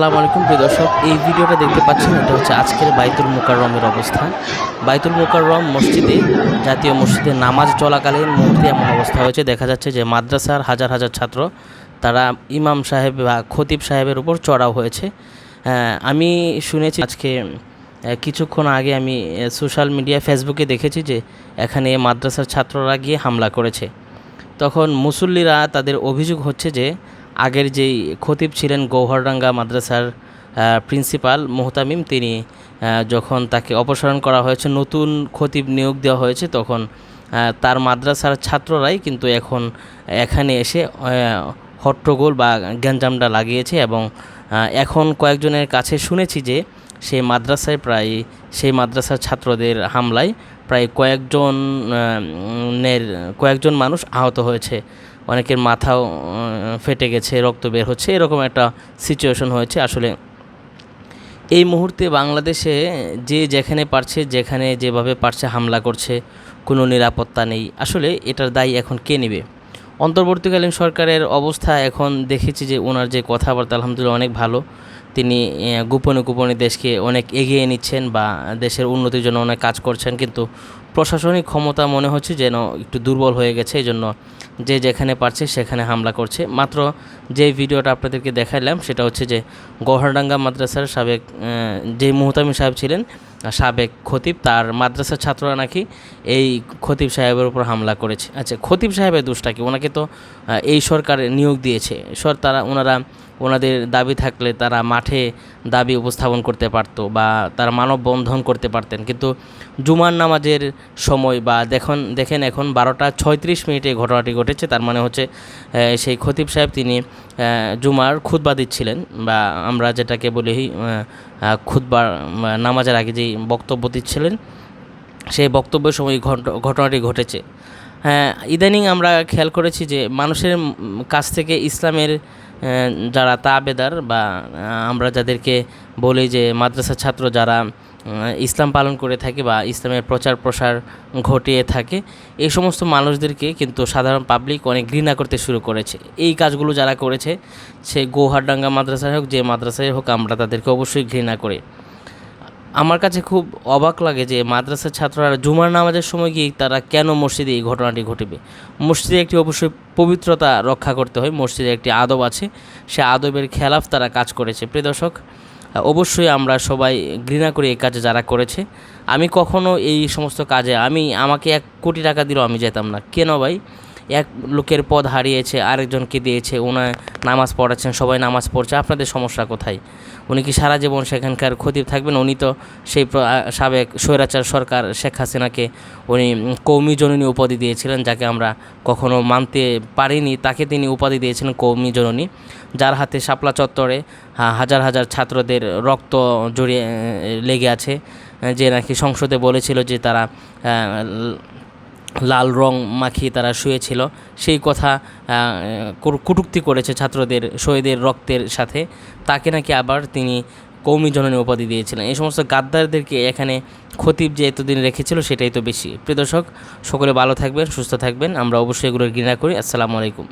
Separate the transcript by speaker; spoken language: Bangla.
Speaker 1: আসসালামু আলাইকুম প্রিয় দর্শক। এই ভিডিওটা দেখতে পাচ্ছেন এটা হচ্ছে আজকের বাইতুল মুকাররমের অবস্থা। বাইতুল মুকাররম মসজিদে জাতীয় মসজিদে নামাজ চলাকালীন মুহূর্তে এমন অবস্থা হয়েছে। দেখা যাচ্ছে যে মাদ্রাসার হাজার হাজার ছাত্র তারা ইমাম সাহেব বা খতিব সাহেবের উপর চড়াও হয়েছে। আহ, আমি শুনেছি আজকে কিছুক্ষণ আগে আমি সোশ্যাল মিডিয়া ফেসবুকে দেখেছি যে এখানে মাদ্রাসার ছাত্ররা গিয়ে হামলা করেছে। তখন মুসল্লিরা তাদের অভিযোগ হচ্ছে যে আগের যেই খতিব ছিলেন গৌহরডাঙ্গা মাদ্রাসার প্রিন্সিপাল মোহতামিম তিনি যখন তাকে অপসারণ করা হয়েছে নতুন খতিব নিয়োগ দেওয়া হয়েছে তখন তার মাদ্রাসার ছাত্ররাই কিন্তু এখন এখানে এসে হট্টগোল বা গ্যাঞ্জামটা লাগিয়েছে এবং এখন কয়েকজনের কাছে শুনেছি যে সেই মাদ্রাসায় প্রায় সেই মাদ্রাসার ছাত্রদের হামলায় প্রায় কয়েকজন আহ, উম, নের কয়েকজন মানুষ আহত হয়েছে। অনেকের মাথাও ফেটে গেছে, রক্ত বের হচ্ছে, এরকম একটা সিচুয়েশন হয়েছে। আসলে এই মুহূর্তে বাংলাদেশে যে যেখানে পারছে, যেখানে যেভাবে পারছে হামলা করছে, কোনো নিরাপত্তা নেই। আসলে এটার দায়ী এখন কে নেবে? অন্তর্বর্তীকালীন সরকারের অবস্থা এখন দেখেছি যে ওনার যে কথাবার্তা, আলহামদুলিল্লাহ অনেক ভালো। তিনি গোপনে গোপনে দেশকে অনেক এগিয়ে নিচ্ছেন বা দেশের উন্নতির জন্য অনেক কাজ করছেন। কিন্তু প্রশাসনিক ক্ষমতা মনে হচ্ছে যেন একটু দুর্বল হয়ে গেছে এই জন্য যে যেখানে পারছে সেখানে হামলা করছে। মাত্র যে ভিডিওটা আপনাদেরকে দেখাইলাম সেটা হচ্ছে যে গহরডাঙ্গা মাদ্রাসার সাবেক যে মুহতামি সাহেব ছিলেন, সাবেক খতিব, তার মাদ্রাসার ছাত্ররা নাকি এই খতিব সাহেবের উপর হামলা করেছে। আচ্ছা খতিব সাহেবের দোষটা কি? ওনাকে তো এই সরকার নিয়োগ দিয়েছে। সর, তারা, ওনারা, ওনাদের দাবি থাকলে তারা মাঠে দাবি উপস্থাপন করতে পারতো বা তারা মানববন্ধন করতে পারতেন। কিন্তু জুমার নামাজের সময় বা দেখুন দেখেন এখন বারোটা ছয়ত্রিশ মিনিটে ঘটনাটি ঘটেছে। তার মানে হচ্ছে সেই খতিব সাহেব তিনি জুমার খুতবা দিচ্ছিলেন বা আমরা যেটাকে বলি আহ, নামাজের আগে যেই বক্তব্য দিচ্ছিলেন সেই বক্তব্যের সময় ঘটনাটি ঘটেছে। হ্যাঁ ইদানিং আমরা খেয়াল করেছি যে মানুষের কাছ থেকে ইসলামের যারা তাবেদার বা আমরা যাদেরকে বলি যে মাদ্রাসা ছাত্র যারা ইসলাম পালন করে থাকে বা ইসলামের প্রচার প্রসার ঘটিয়ে থাকে, এই সমস্ত মানুষদেরকে কিন্তু সাধারণ পাবলিক অনেক ঘৃণা করতে শুরু করেছে। এই কাজগুলো যারা করেছে, সে গৌহারডাঙ্গা মাদ্রাসায় হোক, যে মাদ্রাসায় হোক, আমরা তাদেরকে অবশ্যই ঘৃণা করি। আমার কাছে খুব অবাক লাগে যে মাদ্রাসার ছাত্ররা জুমার নামাজের সময় গিয়ে তারা কেন মসজিদে এই ঘটনাটি ঘটবে? মসজিদে একটি অবশ্যই পবিত্রতা রক্ষা করতে হয়, মসজিদে একটি আদব আছে, সে আদবের খেলাফ তারা কাজ করেছে। প্রিয় দর্শক অবশ্যই আমরা সবাই ঘৃণা করি এই কাজে যারা করেছে। আমি কখনো এই সমস্ত কাজে, আমি, আমাকে এক কোটি টাকা দিলেও আমি যেতাম না। কেন ভাই? এক লোকের পদ হারিয়েছে, আরেকজনকে দিয়েছে ওনার নামাজ পড়াচ্ছেন, সবাই নামাজ পড়ছে, আপনাদের সমস্যা কোথায়? উনি কি সারা জীবন সেখানকার খতিব থাকবেন? উনি তো সেই সাবেক স্বৈরাচার সরকার শেখ হাসিনাকে উনি কৌমি জননী উপাধি দিয়েছিলেন, যাকে আমরা কখনো মানতে পারিনি, তাকে তিনি উপাধি দিয়েছিলেন কৌমি জননী, যার হাতে শাপলা চত্বরে হাজার হাজার ছাত্রদের রক্ত জড়িয়ে লেগে আছে, যে নাকি সংসদে বলেছিল যে তারা লাল রং মাখিয়ে তারা শুয়েছিল। সেই কথা কটুক্তি কটু- কটূক্তি করেছে ছাত্রদের, শহীদের রক্তের সাথে। তাকে নাকি আবার তিনি কৌমি জননী উপাধি দিয়েছিলেন। এই সমস্ত গাদ্দারদেরকে এখানে খতিব যে এতদিন রেখেছিল, সেটাই তো বেশি। প্রিয় দর্শক, সকলে ভালো থাকবেন, সুস্থ থাকবেন। আমরা অবশ্যই এগুলোর ঘৃণা করি। আসসালামু আলাইকুম।